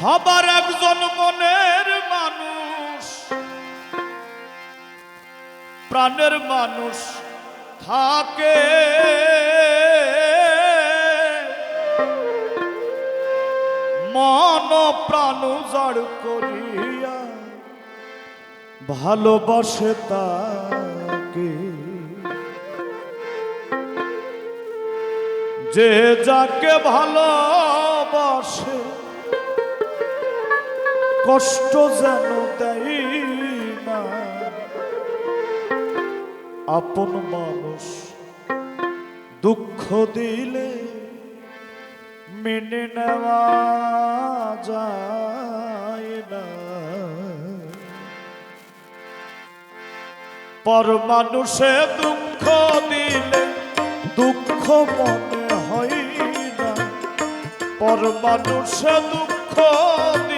সবার একজন মনের মানুষ। প্রাণের মানুষ থাকে। মন প্রাণ জাড় করিয়া ভালোবাসে তাকে। যে যাকে ভালোবাসে কষ্ট যেন দেয় না আপন মানুষ দুঃখ দিলে মেনে নেওয়া যায় না। পর মানুষে দুঃখ দিলে দুঃখ মনে হয় না। পর মানুষে দুঃখ দিলে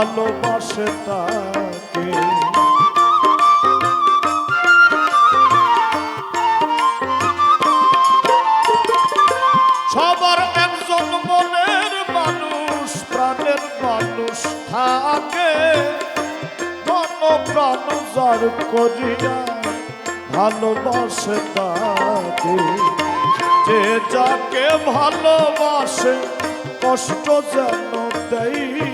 ভালোবাসে তাকে। সবার একজন মনের মানুষ, প্রাণের মানুষ থাকে। মন প্রাণ জার করিয়া ভালোবাসে তাকে। যে যাকে ভালোবাসে, কষ্ট যেন দেয়।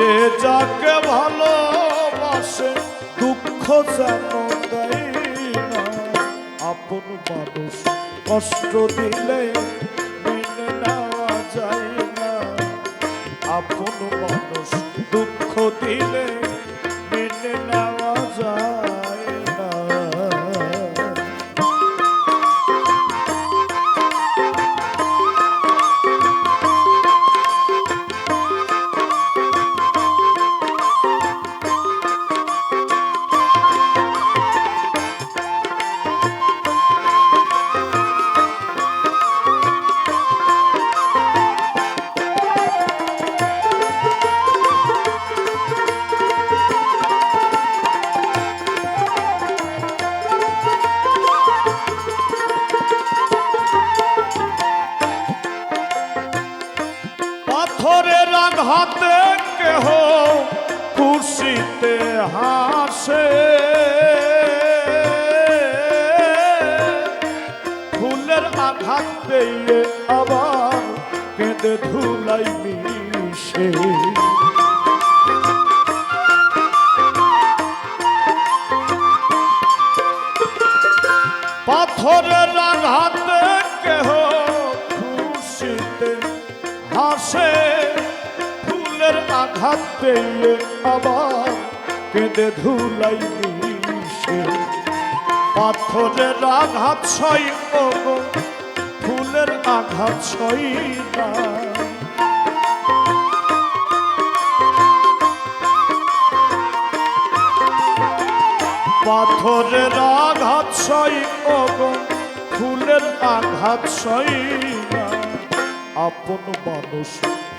যে যাকে ভালোবাসে, দুঃখ যেন দেয় না। আপন মানুষ কষ্ট দিলে মেনে নেওয়া যায় না। আপন মানুষ দুঃখ দিলে পাথরের আঘাতে কেহ খুশিতে হাসে। ফুলের আঘাত পেয়ে আবার কেঁদে ধুলাই মিশে। পাথরের পেয়ে আবার কেঁদে ধুলাই মিশে। পাথরের আঘাত ওগো ফুলের আঘাত সই না। পাথরের আঘাত সই ফুলের আঘাত সই আপন মানুষ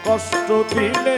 কষ্ট দিলে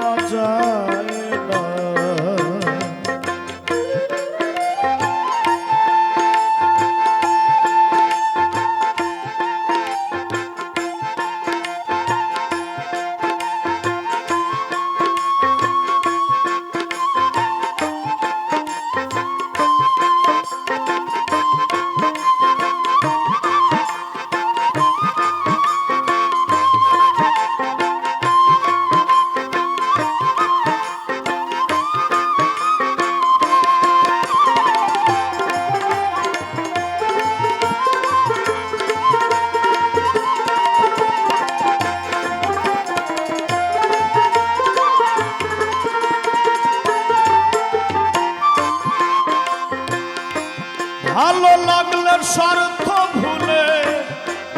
লাগলে স্বার্থ ভুলে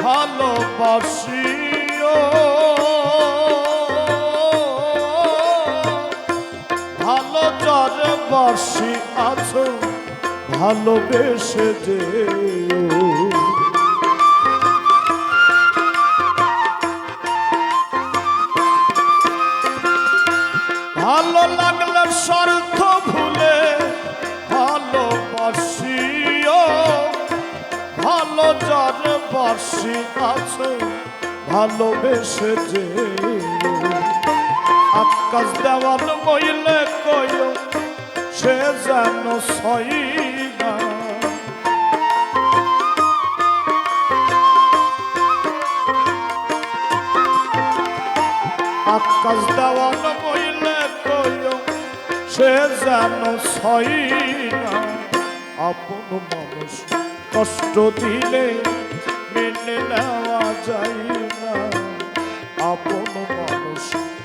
ভালোবাসিও। ভালো জরে বাসি আছো ভালোবেসে যেও। ভালোবেসে যে আকাশ দেওয়ার মইলে কয় সে যেন সই আকাশ দেওয়ার মইলে কয় সে যেন সই আপন মানুষ কষ্ট দিলে